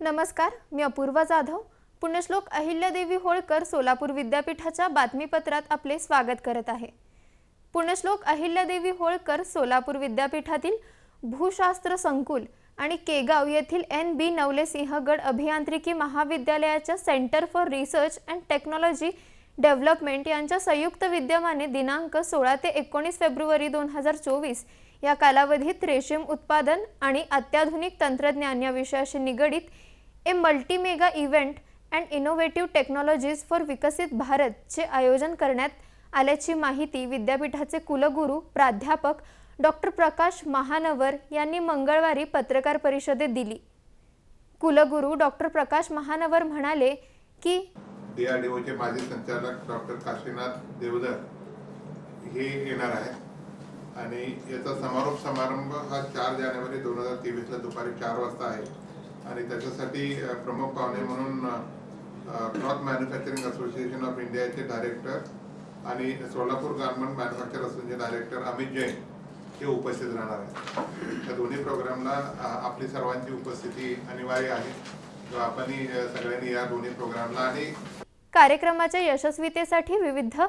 नमस्कार मी अपूर्वा जाधव. पुण्यश्लोक अहिल्यादेवी होळकर सोलापूर विद्यापीठाच्या बातमीपत्रात आपले स्वागत करत आहे. पुण्यश्लोक अहिल्यादेवी होळकर सोलापूर विद्यापीठातील भूशास्त्र संकुल आणि केगाव येथील एन बी नवले सिंहगड अभियांत्रिकी महाविद्यालयाच्या centre for research and technology development यांच्या संयुक्त विद्यमाने दिनांक सोळा ते एकोणीस फेब्रुवारी दोन हजार चोवीस या कालावधीत रेशीम उत्पादन आणि अत्याधुनिक तंत्रज्ञान या विषयाशी निगडीत a multimega event and innovative technologies for विकसित भारतचे आयोजन करण्यात आल्याची माहिती विद्यापीठाचे कुलगुरू प्राध्यापक डॉक्टर प्रकाश महानवर यांनी मंगळवारी पत्रकार परिषदेत दिली. कुलगुरू डॉक्टर प्रकाश महानवर म्हणाले की डीआरडीओचे माजी संचालक डॉक्टर काशीनाथ देवधर हे येणार आहेत. आणि याचा समारोप समारंभ हा चार जानेवारी दोन हजार तेवीसला दुपारी चार वाजता आहे. आणि त्याच्यासाठी प्रमुख पाहुणे म्हणून क्लॉथ मॅन्युफॅक्चरिंग असोसिएशन ऑफ इंडियाचे डायरेक्टर आणि सोलापूर गार्मेंट मॅन्युफॅक्चर असोसिएशनचे डायरेक्टर अमित जैन हे उपस्थित राहणार आहेत. त्या दोन्ही प्रोग्रामला आपली सर्वांची उपस्थिती अनिवार्य आहे. तर आपण सगळ्यांनी या दोन्ही प्रोग्रामला आणि कार्यक्रमाच्या यशस्वीतेसाठी विविध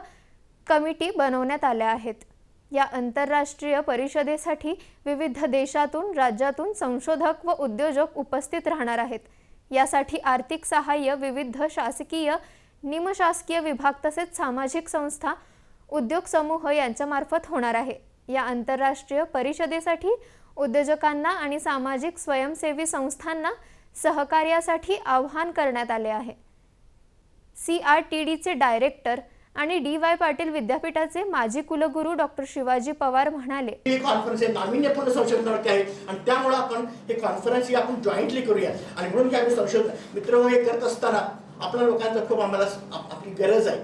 कमिटी बनवण्यात आल्या आहेत. या आंतरराष्ट्रीय परिषदेसाठी विविध देशातून राज्यातून संशोधक व उद्योजक उपस्थित राहणार आहेत. यासाठी आर्थिक सहाय्य विविध शासकीय निमशासकीय विभाग तसेच सामाजिक संस्था उद्योग समूह यांच्यामार्फत होणार आहे. या आंतरराष्ट्रीय परिषदेसाठी उद्योजकांना आणि सामाजिक स्वयंसेवी संस्थांना सहकार्यासाठी आवाहन करण्यात आले आहे. सी आर टी डीचे डायरेक्टर आणि डी वाय पाटील विद्यापीठाचे माजी कुलगुरू डॉक्टर शिवाजी पवार म्हणाले ही कॉन्फरन्स आहे नाविन्यपूर्ण संशोधनावरती आहे. आणि त्यामुळं आपण हे कॉन्फरन्स ही आपण जॉईंटली करूया. आणि म्हणून की आम्ही संशोधन मित्र हे करत असताना आपल्या लोकांचा खूप आम्हाला आपली गरज आहे.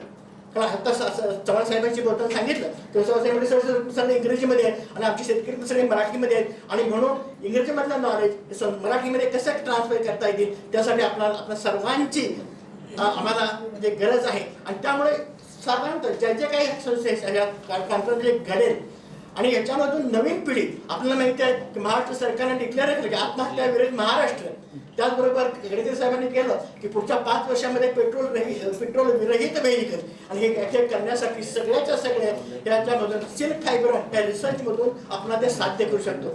कारण आता चव्हाण साहेबांची बोलताना सांगितलं तर चव्हाण साहेबांनी सगळे इंग्रजीमध्ये आहे आणि आमचे शेतकरी सगळे मराठीमध्ये आहेत. आणि म्हणून इंग्रजीमधलं नॉलेज मराठीमध्ये कसं ट्रान्सफर करता येतील त्यासाठी आपल्याला आपल्या सर्वांची आम्हाला म्हणजे गरज आहे. आणि त्यामुळे साधारणतः ज्या ज्या काही जे घडेल. आणि याच्यामधून नवीन पिढी आपल्याला माहिती आहे की महाराष्ट्र सरकारने डिक्लेअर केलं की आत्महत्या विरोध महाराष्ट्र. त्याचबरोबर गडकरी साहेबांनी केलं की पुढच्या पाच वर्षामध्ये पेट्रोल पेट्रोल विरहित व्हेकल आणि हे करण्यासाठी सगळ्याच्या सगळ्या याच्यामधून सिल्क फायबर या रिसर्चमधून आपण ते साध्य करू शकतो.